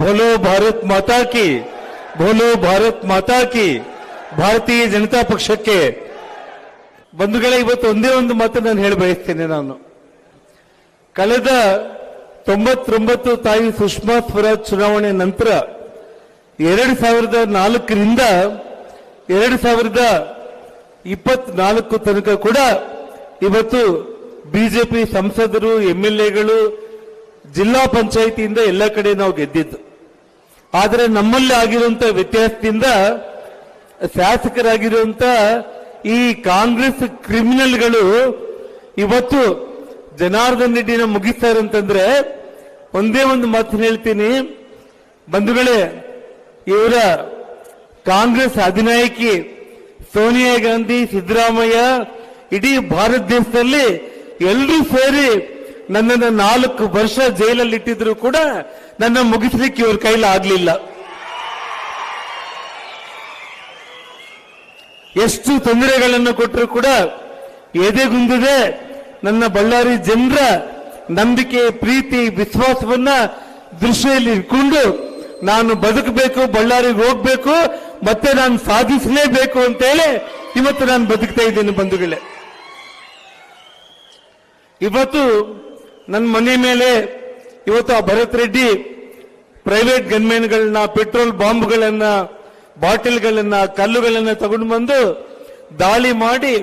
ಭೋಲೋ ಭಾರತ್ ಮಾತಾ ಕಿ ಭೋಲೋ ಭಾರತ್ ಮಾತಾ ಕಿ ಭಾರತೀಯ ಜನತಾ ಪಕ್ಷಕ್ಕೆ ಬಂಧುಗಳೇ, ಇವತ್ತು ಒಂದೇ ಒಂದು ಮಾತು ನಾನು ಹೇಳಿ ಬಯಸ್ತೇನೆ ನಾನು. ಕಳೆದ ತೊಂಬತ್ತೊಂಬತ್ತು ತಾಯಿ ಸುಷ್ಮಾ ಸ್ವರಾಜ್ ಚುನಾವಣೆ ನಂತರ ಎರಡು ಸಾವಿರದ ನಾಲ್ಕರಿಂದ ಎರಡು ಸಾವಿರದ ಇಪ್ಪತ್ನಾಲ್ಕು ತನಕ ಕೂಡ ಇವತ್ತು ಬಿಜೆಪಿ ಸಂಸದರು, ಎಂ ಎಲ್ ಎಗಳು ಜಿಲ್ಲಾ ಪಂಚಾಯಿತಿಯಿಂದ ಎಲ್ಲ ಕಡೆ ನಾವು ಗೆದ್ದಿದ್ದು. ಆದರೆ ನಮ್ಮಲ್ಲಿ ಆಗಿರುವಂತ ವ್ಯತ್ಯಾಸದಿಂದ ಶಾಸಕರಾಗಿರುವಂತ ಈ ಕಾಂಗ್ರೆಸ್ ಕ್ರಿಮಿನಲ್ಗಳು ಇವತ್ತು ಜನಾರ್ದನ್ ರೆಡ್ಡಿನ ಮುಗಿಸ್ತಾರೆ ಅಂತಂದ್ರೆ ಒಂದೇ ಒಂದು ಮಾತು ಹೇಳ್ತೀನಿ. ಬಂಧುಗಳೇ, ಇವರ ಕಾಂಗ್ರೆಸ್ ಅಧಿನಾಯಕಿ ಸೋನಿಯಾ ಗಾಂಧಿ, ಸಿದ್ದರಾಮಯ್ಯ ಇಡೀ ಭಾರತ ದೇಶದಲ್ಲಿ ಎಲ್ಲರೂ ಸೇರಿ ನನ್ನನ್ನು ನಾಲ್ಕು ವರ್ಷ ಜೈಲಲ್ಲಿ ಇಟ್ಟಿದ್ರು ಕೂಡ ನನ್ನ ಮುಗಿಸ್ಲಿಕ್ಕೆ ಇವ್ರ ಕೈಲ ಆಗ್ಲಿಲ್ಲ. ಎಷ್ಟು ತೊಂದರೆಗಳನ್ನು ಕೊಟ್ಟರು ಕೂಡ ಎದೆಗುಂದಿದೆ ನನ್ನ ಬಳ್ಳಾರಿ ಜನರ ನಂಬಿಕೆ, ಪ್ರೀತಿ, ವಿಶ್ವಾಸವನ್ನ ದೃಷ್ಟಿಯಲ್ಲಿ ಇಟ್ಕೊಂಡು ನಾನು ಬದುಕಬೇಕು, ಬಳ್ಳಾರಿಗೆ ಹೋಗ್ಬೇಕು, ಮತ್ತೆ ನಾನು ಸಾಧಿಸಲೇಬೇಕು ಅಂತೇಳಿ ಇವತ್ತು ನಾನು ಬದುಕ್ತಾ ಇದ್ದೀನಿ ಬಂಧುಗಳೇ. ಇವತ್ತು ನನ್ನ ಮನೆ ಮೇಲೆ ಇವತ್ತು ಆ ಭರತ್ ರೆಡ್ಡಿ ಪ್ರೈವೇಟ್ ಗನ್ಮೆನ್ಗಳನ್ನ ಪೆಟ್ರೋಲ್ ಬಾಂಬ್ಗಳನ್ನ ಬಾಟಲ್ಗಳನ್ನು, ಕಲ್ಲುಗಳನ್ನ ತಗೊಂಡು ಬಂದು ದಾಳಿ ಮಾಡಿ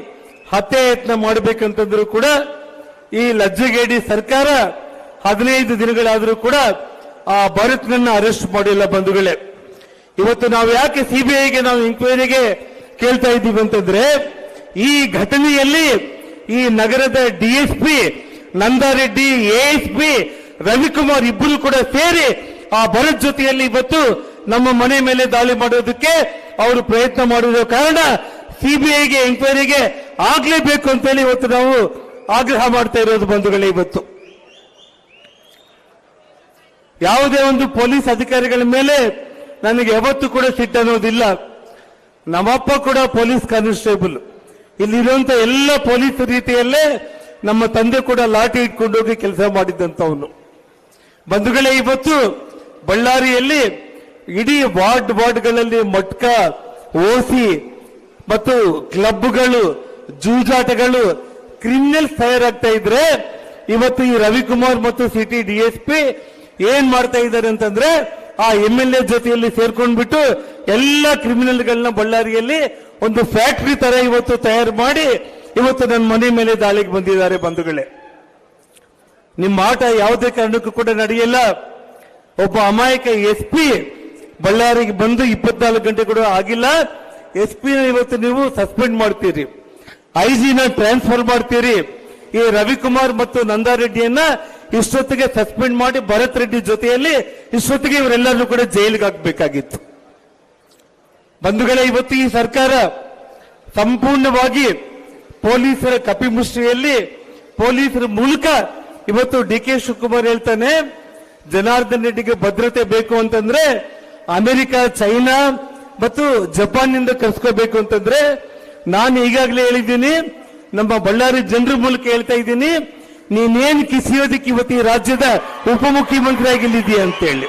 ಹತ್ಯೆ ಯತ್ನ ಮಾಡಬೇಕಂತಂದ್ರು ಕೂಡ ಈ ಲಜ್ಜೆಗೇಡಿ ಸರ್ಕಾರ ಹದಿನೈದು ದಿನಗಳಾದರೂ ಕೂಡ ಆ ಭರತ್ನನ್ನ ಅರೆಸ್ಟ್ ಮಾಡಿಲ್ಲ ಬಂಧುಗಳೇ. ಇವತ್ತು ನಾವು ಯಾಕೆ ಸಿಬಿಐಗೆ ನಾವು ಎಂಕ್ವೈರಿಗೆ ಕೇಳ್ತಾ ಇದ್ದೀವಿ ಅಂತಂದ್ರೆ ಈ ಘಟನೆಯಲ್ಲಿ ಈ ನಗರದ ಡಿಎಸ್ಪಿ ನಂದಾರೆಡ್ಡಿ ಎಎಸ್ಪಿ ರವಿಕುಮಾರ್ ಇಬ್ಬರು ಕೂಡ ಸೇರಿ ಆ ಭರತ್ ಜೊತೆಯಲ್ಲಿ ಇವತ್ತು ನಮ್ಮ ಮನೆ ಮೇಲೆ ದಾಳಿ ಮಾಡೋದಕ್ಕೆ ಅವರು ಪ್ರಯತ್ನ ಮಾಡಿರೋ ಕಾರಣ ಸಿಬಿಐಗೆ ಎಂಕ್ವೈರಿಗೆ ಆಗ್ಲೇಬೇಕು ಅಂತೇಳಿ ಇವತ್ತು ನಾವು ಆಗ್ರಹ ಮಾಡ್ತಾ ಇರೋದು ಬಂಧುಗಳೇ ಇವತ್ತು. ಯಾವುದೇ ಒಂದು ಪೊಲೀಸ್ ಅಧಿಕಾರಿಗಳ ಮೇಲೆ ನನಗೆ ಯಾವತ್ತೂ ಕೂಡ ಸಿಟ್ಟನ್ನೋದಿಲ್ಲ ನಮ್ಮಪ್ಪ ಕೂಡ ಪೊಲೀಸ್ ಕಾನ್ಸ್ಟೇಬಲ್. ಇಲ್ಲಿರುವಂತ ಎಲ್ಲ ಪೊಲೀಸ್ ರೀತಿಯಲ್ಲೇ ನಮ್ಮ ತಂದೆ ಕೂಡ ಲಾಠಿ ಇಟ್ಕೊಂಡು ಹೋಗಿ ಕೆಲಸ ಮಾಡಿದ್ದಂಥವನು. ಬಂಧುಗಳೇ, ಇವತ್ತು ಬಳ್ಳಾರಿಯಲ್ಲಿ ಇಡೀ ವಾರ್ಡ್ ವಾರ್ಡ್ಗಳಲ್ಲಿ ಮಟ್ಕ ಓಸಿ ಮತ್ತು ಕ್ಲಬ್ಗಳು, ಜೂಜಾಟಗಳು ಕ್ರಿಮಿನಲ್ಸ್ ತಯಾರಾಗ್ತಾ ಇದ್ರೆ ಇವತ್ತು ಈ ರವಿಕುಮಾರ್ ಮತ್ತು ಸಿಟಿ ಡಿಎಸ್ಪಿ ಏನ್ ಮಾಡ್ತಾ ಇದ್ದಾರೆ ಅಂತಂದ್ರೆ ಆ ಎಂ ಎಲ್ ಎ ಜೊತೆಯಲ್ಲಿ ಸೇರ್ಕೊಂಡ್ಬಿಟ್ಟು ಎಲ್ಲ ಕ್ರಿಮಿನಲ್ಗಳನ್ನ ಬಳ್ಳಾರಿಯಲ್ಲಿ ಒಂದು ಫ್ಯಾಕ್ಟರಿ ತರ ಇವತ್ತು ತಯಾರು ಮಾಡಿ ಇವತ್ತು ನನ್ನ ಮನೆ ಮೇಲೆ ದಾಳಿಗೆ ಬಂದಿದ್ದಾರೆ ಬಂಧುಗಳೇ. ನಿಮ್ಮ ಆಟ ಯಾವುದೇ ಕಾರಣಕ್ಕೂ ಕೂಡ ನಡೆಯಲ್ಲ. ಒಬ್ಬ ಅಮಾಯಕ ಎಸ್ ಪಿ ಬಳ್ಳಾರಿಗೆ ಬಂದು ಇಪ್ಪತ್ನಾಲ್ಕು ಗಂಟೆ ಕೂಡ ಆಗಿಲ್ಲ. ಎಸ್ ಪಿ ಇವತ್ತು ನೀವು ಸಸ್ಪೆಂಡ್ ಮಾಡ್ತೀರಿ. ಐ ಐಜಿನ ಟ್ರಾನ್ಸ್ಫರ್ ಮಾಡ್ತೀರಿ. ಈ ರವಿಕುಮಾರ್ ಮತ್ತು ನಂದಾರೆಡ್ಡಿಯನ್ನ ಇಷ್ಟೊತ್ತಿಗೆ ಸಸ್ಪೆಂಡ್ ಮಾಡಿ ಭರತ್ ರೆಡ್ಡಿ ಜೊತೆಯಲ್ಲಿ ಇಷ್ಟೊತ್ತಿಗೆ ಇವರೆಲ್ಲರೂ ಕೂಡ ಜೈಲಿಗೆ ಹಾಕಬೇಕಾಗಿತ್ತು. ಬಂಧುಗಳೇ, ಇವತ್ತು ಈ ಸರ್ಕಾರ ಸಂಪೂರ್ಣವಾಗಿ ಪೊಲೀಸರ ಕಪಿಮುಷ್ಟಿಯಲ್ಲಿ ಪೊಲೀಸರ ಮೂಲಕ ಇವತ್ತು ಡಿ ಕೆ ಶಿವಕುಮಾರ್ ಹೇಳ್ತಾನೆ, ಜನಾರ್ದನ್ ರೆಡ್ಡಿಗೆ ಭದ್ರತೆ ಬೇಕು ಅಂತಂದ್ರೆ ಅಮೆರಿಕ, ಚೈನಾ ಮತ್ತು ಜಪಾನ್ನಿಂದ ಕರ್ಸ್ಕೋಬೇಕು ಅಂತಂದ್ರೆ ನಾನು ಈಗಾಗಲೇ ಹೇಳಿದ್ದೀನಿ, ನಮ್ಮ ಬಳ್ಳಾರಿ ಜನರ ಮೂಲಕ ಹೇಳ್ತಾ ಇದ್ದೀನಿ, ನೀನೇನ್ ಕಿಸಿಯೋದಕ್ಕೆ ಇವತ್ತು ಈ ರಾಜ್ಯದ ಉಪಮುಖ್ಯಮಂತ್ರಿ ಆಗಿಲ್ಲಿದೀಯ ಅಂತೇಳಿ.